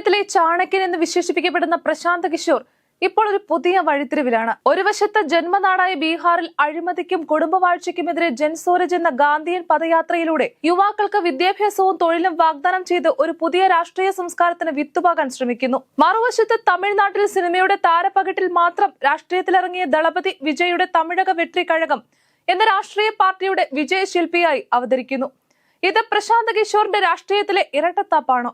രാഷ്ട്രീയത്തിലെ ചാണക്യൻ എന്ന് വിശേഷിപ്പിക്കപ്പെടുന്ന പ്രശാന്ത് കിഷോർ ഇപ്പോൾ ഒരു പുതിയ വഴിത്തിരിവിലാണ്. ഒരു വശത്ത് ജന്മനാടായ ബീഹാറിൽ അഴിമതിക്കും കുടുംബവാഴ്ചയ്ക്കുമെതിരെ ജൻസൂരജ് എന്ന ഗാന്ധിയൻ പദയാത്രയിലൂടെ യുവാക്കൾക്ക് വിദ്യാഭ്യാസവും തൊഴിലും വാഗ്ദാനം ചെയ്ത് ഒരു പുതിയ രാഷ്ട്രീയ സംസ്കാരത്തിന് വിത്തുപാകാൻ ശ്രമിക്കുന്നു. മറുവശത്ത് തമിഴ്നാട്ടിൽ സിനിമയുടെ താരപ്പകിട്ടിൽ മാത്രം രാഷ്ട്രീയത്തിലിറങ്ങിയ ദളപതി വിജയുടെ തമിഴക വെട്രി കഴകം എന്ന രാഷ്ട്രീയ പാർട്ടിയുടെ വിജയശില്പിയായി അവതരിക്കുന്നു. ഇത് പ്രശാന്ത് കിഷോറിന്റെ രാഷ്ട്രീയത്തിലെ ഇരട്ടത്താപ്പാണോ.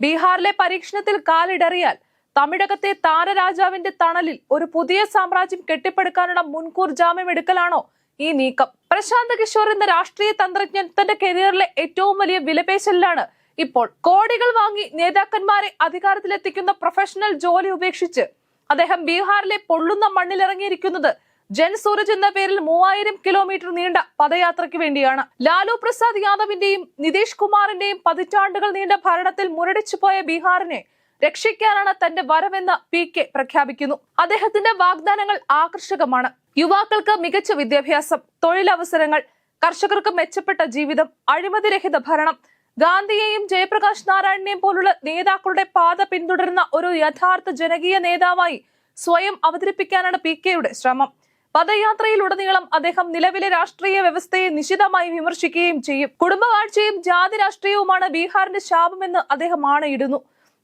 ബീഹാറിലെ പരീക്ഷണത്തിൽ കാലിടറിയാൽ തമിഴകത്തെ താരരാജാവിന്റെ തണലിൽ ഒരു പുതിയ സാമ്രാജ്യം കെട്ടിപ്പടുക്കാനുള്ള മുൻകൂർ ജാമ്യം എടുക്കലാണോ ഈ നീക്കം? പ്രശാന്ത് കിഷോർ എന്ന രാഷ്ട്രീയ തന്ത്രജ്ഞൻ തന്റെ കരിയറിലെ ഏറ്റവും വലിയ വിലപേശലിലാണ് ഇപ്പോൾ കോടികൾ വാങ്ങി നേതാക്കന്മാരെ അധികാരത്തിലെത്തിക്കുന്ന പ്രൊഫഷണൽ ജോലി ഉപേക്ഷിച്ച് അദ്ദേഹം ബീഹാറിലെ പൊള്ളുന്ന മണ്ണിലിറങ്ങിയിരിക്കുന്നത് ജൻ സൂരജ് എന്ന പേരിൽ മൂവായിരം കിലോമീറ്റർ നീണ്ട പദയാത്രയ്ക്ക് വേണ്ടിയാണ്. ലാലു പ്രസാദ് യാദവിന്റെയും നിതീഷ് കുമാറിന്റെയും പതിറ്റാണ്ടുകൾ നീണ്ട ഭരണത്തിൽ മുരടിച്ചു പോയ ബീഹാറിനെ രക്ഷിക്കാനാണ് തന്റെ വരവെന്ന് പി കെ പ്രഖ്യാപിക്കുന്നു. അദ്ദേഹത്തിന്റെ വാഗ്ദാനങ്ങൾ ആകർഷകമാണ്. യുവാക്കൾക്ക് മികച്ച വിദ്യാഭ്യാസം തൊഴിലവസരങ്ങൾ കർഷകർക്ക് മെച്ചപ്പെട്ട ജീവിതം അഴിമതിരഹിത ഭരണം ഗാന്ധിയെയും ജയപ്രകാശ് നാരായണനെയും പോലുള്ള നേതാക്കളുടെ പാത പിന്തുടരുന്ന ഒരു യഥാർത്ഥ ജനകീയ നേതാവായി സ്വയം അവതരിപ്പിക്കാനാണ് പി കെയുടെ ശ്രമം. പദയാത്രയിലുടനീളം അദ്ദേഹം നിലവിലെ രാഷ്ട്രീയ വ്യവസ്ഥയെ നിശിതമായി വിമർശിക്കുകയും ചെയ്യും. കുടുംബവാഴ്ചയും ജാതി രാഷ്ട്രീയവുമാണ് ബീഹാറിന്റെ ശാപമെന്ന് അദ്ദേഹം ആണയിടുന്നു.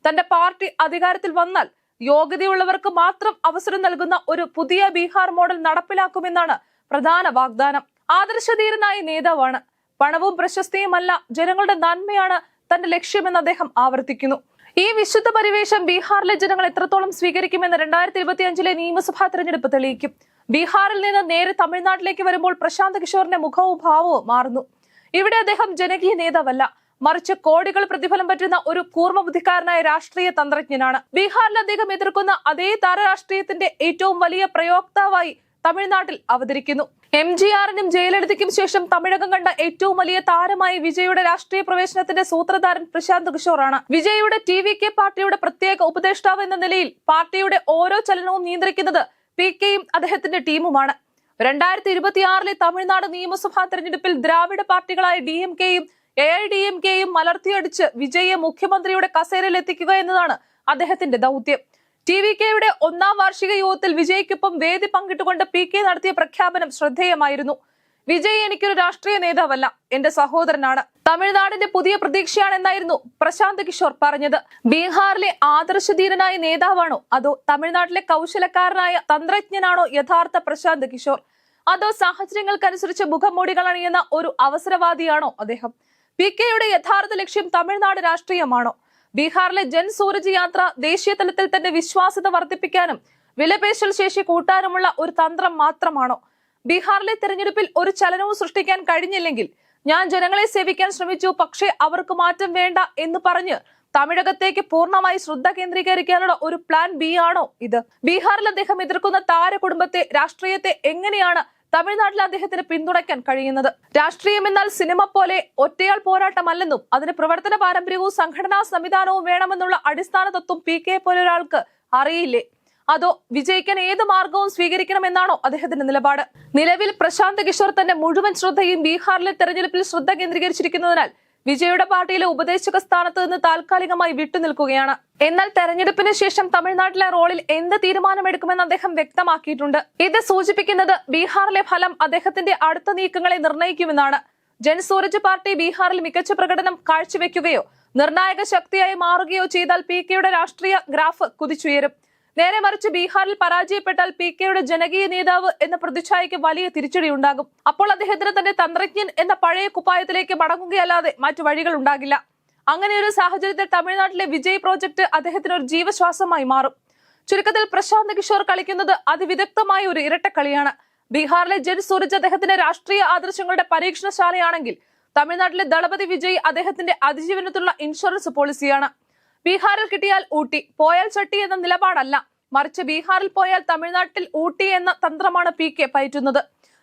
തന്റെ പാർട്ടി അധികാരത്തിൽ വന്നാൽ യോഗ്യതയുള്ളവർക്ക് മാത്രം അവസരം നൽകുന്ന ഒരു പുതിയ ബീഹാർ മോഡൽ നടപ്പിലാക്കുമെന്നാണ് പ്രധാന വാഗ്ദാനം. ആദർശധീരനായ നേതാവാണ്. പണവും പ്രശസ്തിയുമല്ല ജനങ്ങളുടെ നന്മയാണ് തന്റെ ലക്ഷ്യമെന്ന് അദ്ദേഹം ആവർത്തിക്കുന്നു. ഈ വിശുദ്ധ പരിവേഷം ബീഹാറിലെ ജനങ്ങൾ എത്രത്തോളം സ്വീകരിക്കുമെന്ന് രണ്ടായിരത്തി ഇരുപത്തി അഞ്ചിലെ നിയമസഭാ തെരഞ്ഞെടുപ്പ് തെളിയിക്കും. ബീഹാറിൽ നിന്ന് നേരെ തമിഴ്നാട്ടിലേക്ക് വരുമ്പോൾ പ്രശാന്ത് കിഷോറിന്റെ മുഖവും ഭാവവും മാറുന്നു. ഇവിടെ അദ്ദേഹം ജനകീയ നേതാവല്ല. മറിച്ച് കോടികൾ പ്രതിഫലം പറ്റുന്ന ഒരു കൂർമ്മ ബുദ്ധിക്കാരനായ രാഷ്ട്രീയ തന്ത്രജ്ഞനാണ്. ബീഹാറിൽ അദ്ദേഹം എതിർക്കുന്ന അതേ താരരാഷ്ട്രീയത്തിന്റെ ഏറ്റവും വലിയ പ്രയോക്താവായി തമിഴ്നാട്ടിൽ അവതരിക്കുന്നു. എം ജി ആറിനും ജയലളിതയ്ക്കും ശേഷം തമിഴകം കണ്ട ഏറ്റവും വലിയ താരമായി വിജയുടെ രാഷ്ട്രീയ പ്രവേശനത്തിന്റെ സൂത്രധാരൻ പ്രശാന്ത് കിഷോറാണ്. വിജയുടെ ടി വി കെ പാർട്ടിയുടെ പ്രത്യേക ഉപദേഷ്ടാവ് എന്ന നിലയിൽ പാർട്ടിയുടെ ഓരോ ചലനവും നിയന്ത്രിക്കുന്നത് പി കെയും അദ്ദേഹത്തിന്റെ ടീമുമാണ്. രണ്ടായിരത്തി ഇരുപത്തിയാറിലെ തമിഴ്നാട് നിയമസഭാ തെരഞ്ഞെടുപ്പിൽ ദ്രാവിഡ പാർട്ടികളായ ഡി എം കെയും എ ഐ ഡി എം കെയും മലർത്തിയടിച്ച് വിജയെ മുഖ്യമന്ത്രിയുടെ കസേരയിൽ എത്തിക്കുക എന്നതാണ് അദ്ദേഹത്തിന്റെ ദൗത്യം. ടി വി കെയുടെ ഒന്നാം വാർഷിക യോഗത്തിൽ വിജയ്ക്കൊപ്പം വേദി പങ്കിട്ടുകൊണ്ട് പി കെ നടത്തിയ പ്രഖ്യാപനം ശ്രദ്ധേയമായിരുന്നു. വിജയ് എനിക്കൊരു രാഷ്ട്രീയ നേതാവല്ല എന്റെ സഹോദരനാണ്. തമിഴ്നാടിന്റെ പുതിയ പ്രതീക്ഷയാണെന്നായിരുന്നു പ്രശാന്ത് കിഷോർ പറഞ്ഞത്. ബീഹാറിലെ ആദർശധീരനായ നേതാവാണോ? അതോ തമിഴ്നാട്ടിലെ കൗശലക്കാരനായ തന്ത്രജ്ഞനാണോ യഥാർത്ഥ പ്രശാന്ത് കിഷോർ? അതോ സാഹചര്യങ്ങൾക്കനുസരിച്ച് മുഖംമൂടികൾ അണിയുന്ന ഒരു അവസരവാദിയാണോ അദ്ദേഹം? പി കെയുടെ യഥാർത്ഥ ലക്ഷ്യം തമിഴ്നാട് രാഷ്ട്രീയമാണോ? ബീഹാറിലെ ജൻ സൂരജ് യാത്ര ദേശീയ തലത്തിൽ തന്റെ വിശ്വാസ്യത വർദ്ധിപ്പിക്കാനും വിലപേശൽ ശേഷി കൂട്ടാനുമുള്ള ഒരു തന്ത്രം മാത്രമാണോ? ബീഹാറിലെ തെരഞ്ഞെടുപ്പിൽ ഒരു ചലനവും സൃഷ്ടിക്കാൻ കഴിഞ്ഞില്ലെങ്കിൽ ഞാൻ ജനങ്ങളെ സേവിക്കാൻ ശ്രമിച്ചു പക്ഷേ അവർക്ക് മാറ്റം വേണ്ട എന്ന് പറഞ്ഞ് തമിഴകത്തേക്ക് പൂർണമായി ശ്രദ്ധ കേന്ദ്രീകരിക്കാനുള്ള ഒരു പ്ലാൻ ബി ആണോ ഇത്? ബീഹാറിൽ അദ്ദേഹം എതിർക്കുന്ന താര കുടുംബത്തെ രാഷ്ട്രീയത്തെ എങ്ങനെയാണ് തമിഴ്നാട്ടിൽ അദ്ദേഹത്തിന് പിന്തുണയ്ക്കാൻ കഴിയുന്നത്? രാഷ്ട്രീയം എന്നാൽ സിനിമ പോലെ ഒറ്റയാൾ പോരാട്ടമല്ലെന്നും അതിന് പ്രവർത്തന പാരമ്പര്യവും സംഘടനാ സംവിധാനവും വേണമെന്നുള്ള അടിസ്ഥാന തത്വം പി കെ പോലൊരാൾക്ക് അറിയില്ലേ? അതോ വിജയിക്കാൻ ഏത് മാർഗവും സ്വീകരിക്കണമെന്നാണോ അദ്ദേഹത്തിന്റെ നിലപാട്? നിലവിൽ പ്രശാന്ത് കിഷോർ തന്റെ മുഴുവൻ ശ്രദ്ധയും ബീഹാറിലെ തെരഞ്ഞെടുപ്പിൽ ശ്രദ്ധ കേന്ദ്രീകരിച്ചിരിക്കുന്നതിനാൽ വിജയുടെ പാർട്ടിയിലെ ഉപദേശക സ്ഥാനത്ത് നിന്ന് താൽക്കാലികമായി വിട്ടുനിൽക്കുകയാണ് എന്നാൽ തെരഞ്ഞെടുപ്പിന് ശേഷം തമിഴ്നാട്ടിലെ റോളിൽ എന്ത് തീരുമാനമെടുക്കുമെന്ന് അദ്ദേഹം വ്യക്തമാക്കിയിട്ടുണ്ട്. ഇത് സൂചിപ്പിക്കുന്നത് ബീഹാറിലെ ഫലം അദ്ദേഹത്തിന്റെ അടുത്ത നീക്കങ്ങളെ നിർണയിക്കുമെന്നാണ് ജൻസൂരജ് പാർട്ടി ബീഹാറിൽ മികച്ച പ്രകടനം കാഴ്ചവെക്കുകയോ നിർണായക ശക്തിയായി മാറുകയോ ചെയ്താൽ പി രാഷ്ട്രീയ ഗ്രാഫ് കുതിച്ചുയരും. നേരെ മറിച്ച് ബീഹാറിൽ പരാജയപ്പെട്ടാൽ പി കെയുടെ ജനകീയ നേതാവ് എന്ന പ്രതിച്ഛായയ്ക്ക് വലിയ തിരിച്ചടി ഉണ്ടാകും. അപ്പോൾ അദ്ദേഹത്തിന് തന്റെ തന്ത്രജ്ഞൻ എന്ന പഴയ കുപ്പായത്തിലേക്ക് മടങ്ങുകയല്ലാതെ മറ്റു വഴികൾ ഉണ്ടാകില്ല. അങ്ങനെ ഒരു സാഹചര്യത്തിൽ തമിഴ്നാട്ടിലെ വിജയ് പ്രോജക്ട് അദ്ദേഹത്തിന് ഒരു ജീവശ്വാസമായി മാറും. ചുരുക്കത്തിൽ പ്രശാന്ത് കിഷോർ കളിക്കുന്നത് അതിവിദഗ്ധമായ ഒരു ഇരട്ടക്കളിയാണ് ബീഹാറിലെ ജൻ സൂരജ് അദ്ദേഹത്തിന്റെ രാഷ്ട്രീയ ആദർശങ്ങളുടെ പരീക്ഷണശാലയാണെങ്കിൽ തമിഴ്നാട്ടിലെ ദളപതി വിജയ് അദ്ദേഹത്തിന്റെ അതിജീവനത്തിലുള്ള ഇൻഷുറൻസ് പോളിസിയാണ്. ബീഹാറിൽ കിട്ടിയാൽ ഊട്ടി പോയാൽ ചട്ടി എന്ന നിലപാടല്ല. മറിച്ച് ബീഹാറിൽ പോയാൽ തമിഴ്നാട്ടിൽ ഊട്ടി എന്ന തന്ത്രമാണ് പി കെ പയറ്റുന്നത്.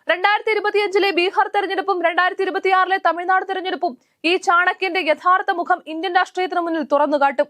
രണ്ടായിരത്തി ഇരുപത്തിയഞ്ചിലെ ബീഹാർ തെരഞ്ഞെടുപ്പും രണ്ടായിരത്തി ഇരുപത്തിയാറിലെ തമിഴ്നാട് തെരഞ്ഞെടുപ്പും ഈ ചാണക്യന്റെ യഥാർത്ഥ മുഖം ഇന്ത്യൻ രാഷ്ട്രീയത്തിന് മുന്നിൽ തുറന്നുകാട്ടും